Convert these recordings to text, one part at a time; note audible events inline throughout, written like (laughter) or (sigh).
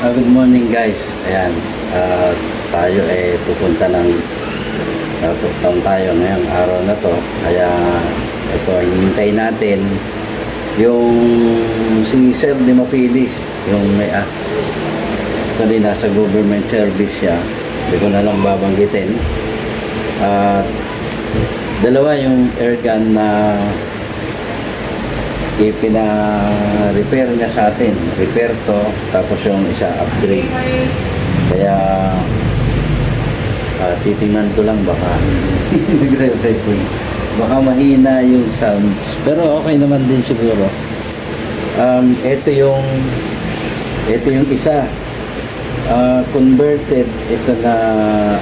Ah, good morning guys. Ayan, ah, tayo eh pupunta ng uh, town tayo ngayong araw na to. Kaya ito, hinihintay natin yung si Sir Di Mapilis, yung may ah, kanina sa government service siya. Hindi ko na lang babanggitin. At dalawa yung airgun na ipina-repair niya sa atin. Repair to, tapos yung isa upgrade. Kaya ah, titingnan ko lang baka (laughs) nagre-record. Baka mahina yung sounds. Pero okay naman din siguro. Um, ito yung ito yung isa ah, converted ito na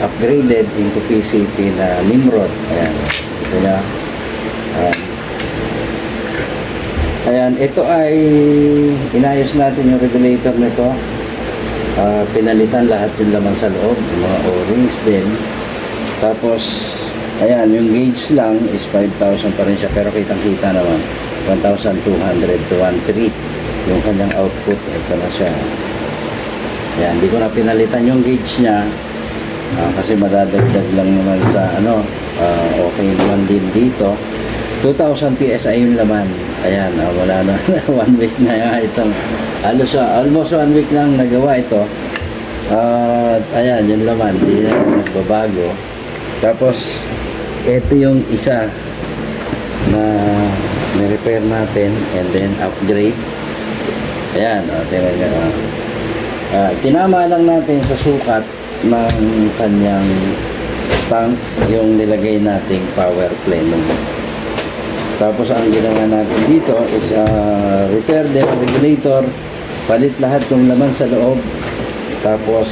upgraded into PCP na Nimrod. Ayan. Ito na. Um, Ayan, ito ay inayos natin yung regulator nito. Ah, pinalitan lahat yung laman sa loob, yung mga O-rings din. Tapos, ayan, yung gauge lang is 5,000 pa rin siya, pero kitang-kita naman, 1,200 to 1,300 yung kanyang output. Ito na siya. Ayan, hindi ko na pinalitan yung gauge niya ah, kasi madadagdag lang naman sa ano, ah, okay naman din dito. 2,000 PSI yung laman. Ayan, ah, wala na. (laughs) one week na itong, halos ah, almost one week lang nagawa ito. At ayan, yung laman, hindi na nagbabago. Tapos, ito yung isa na ni-repair natin and then upgrade. Ayan, oh, tingnan nyo. ah. Ah, tinama lang natin sa sukat ng kanyang tank yung nilagay nating power plenum. Tapos ang ginawa natin dito is uh, repair ang regulator, palit lahat ng laman sa loob. Tapos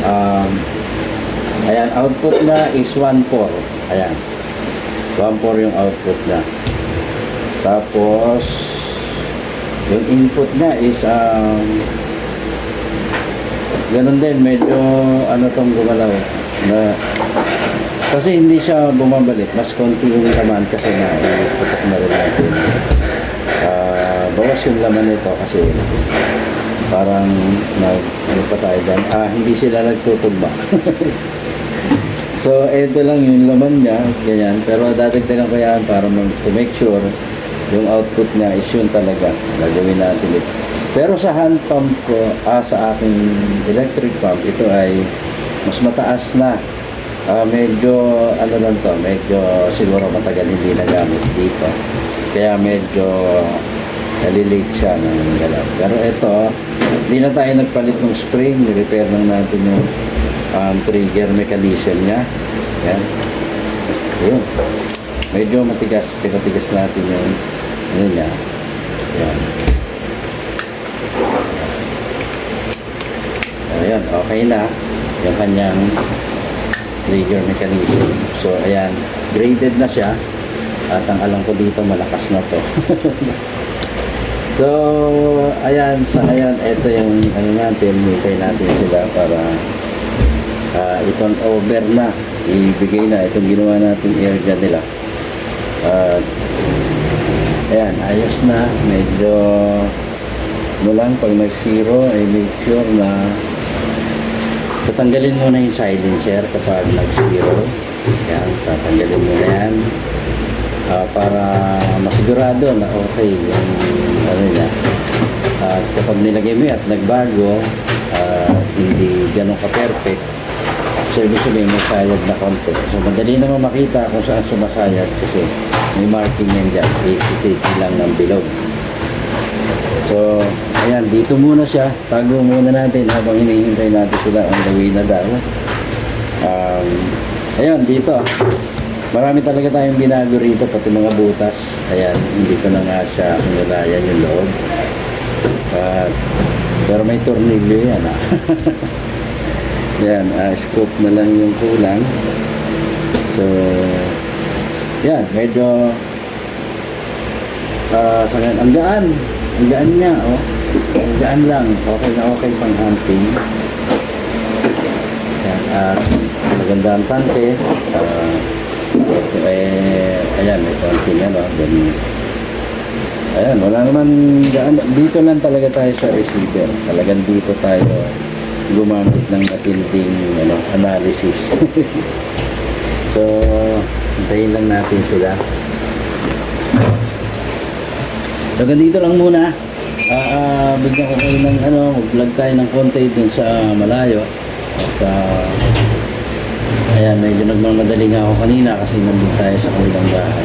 um, ayan, output na is 1.4. Ayan. 1.4 yung output na. Tapos yung input niya is um, ganun din, medyo ano tong gumalaw na kasi hindi siya bumabalik. Mas konti yung laman kasi na iputok na rin natin. Ah, bawas yung laman nito kasi parang nag, ano pa dyan. Ah, hindi sila nagtutugma. (laughs) so, ito lang yung laman niya, ganyan. Pero dadagdagan ko yan para to make sure yung output niya is yun talaga. Gagawin natin ito. Pero sa hand pump ko, ah, sa aking electric pump, ito ay mas mataas na. Ah, medyo, ano lang to, medyo siguro matagal hindi nagamit dito. Kaya medyo nalilate siya ng galaw. Pero ito, hindi na tayo nagpalit ng spring, repair lang natin yung um, trigger mechanism niya. Yan. Yun. Medyo matigas, pinatigas natin yung ano niya. Yan. Ayan, okay na yung kanyang trigger mechanism. So, ayan, graded na siya. At ang alam ko dito, malakas na to. (laughs) so, ayan, sa ayan, ito yung, ano natin, hintay natin sila para uh, i-turn over na, ibigay na itong ginawa natin area nila. At, ayan, ayos na, medyo, mo lang, pag nag-zero, ay make sure na Tatanggalin muna yung silencer kapag nag-zero. Yan, tatanggalin mo na yan. Ah, para masigurado na okay yung ano niya. At kapag nilagay mo at nagbago, ah, hindi ganun ka-perfect, so ibig sabihin may sayad na konti. So madali naman makita kung saan sumasayad kasi may marking yan dyan. Ititi lang ng bilog. So, ayan, dito muna siya. Tago muna natin habang hinihintay natin sila on the way na daw. Um, ayan, dito. Marami talaga tayong binago rito, pati mga butas. Ayan, hindi ko na nga siya nulayan yung loob. At, pero may tornilyo yan ah. (laughs) yan, ah, scoop na lang yung kulang. So, yan, medyo Ah, sa ang gaan. Ang gaan niya, oh. Gaan lang. Okay na okay pang hunting. Yan, at maganda ang. Ah, ito eh, ayan, may konting ano. Then, Ayan, wala naman, daan- dito lang talaga tayo sa receiver. Talagang dito tayo gumamit ng matinding ano, analysis. (laughs) so, hintayin lang natin sila. So, ganito lang muna. Ah, ah, bigyan ko kayo ng ano, mag-vlog tayo ng konti dun sa malayo. At ah, ayan, medyo nagmamadali nga ako kanina kasi nandun tayo sa kanilang bahay.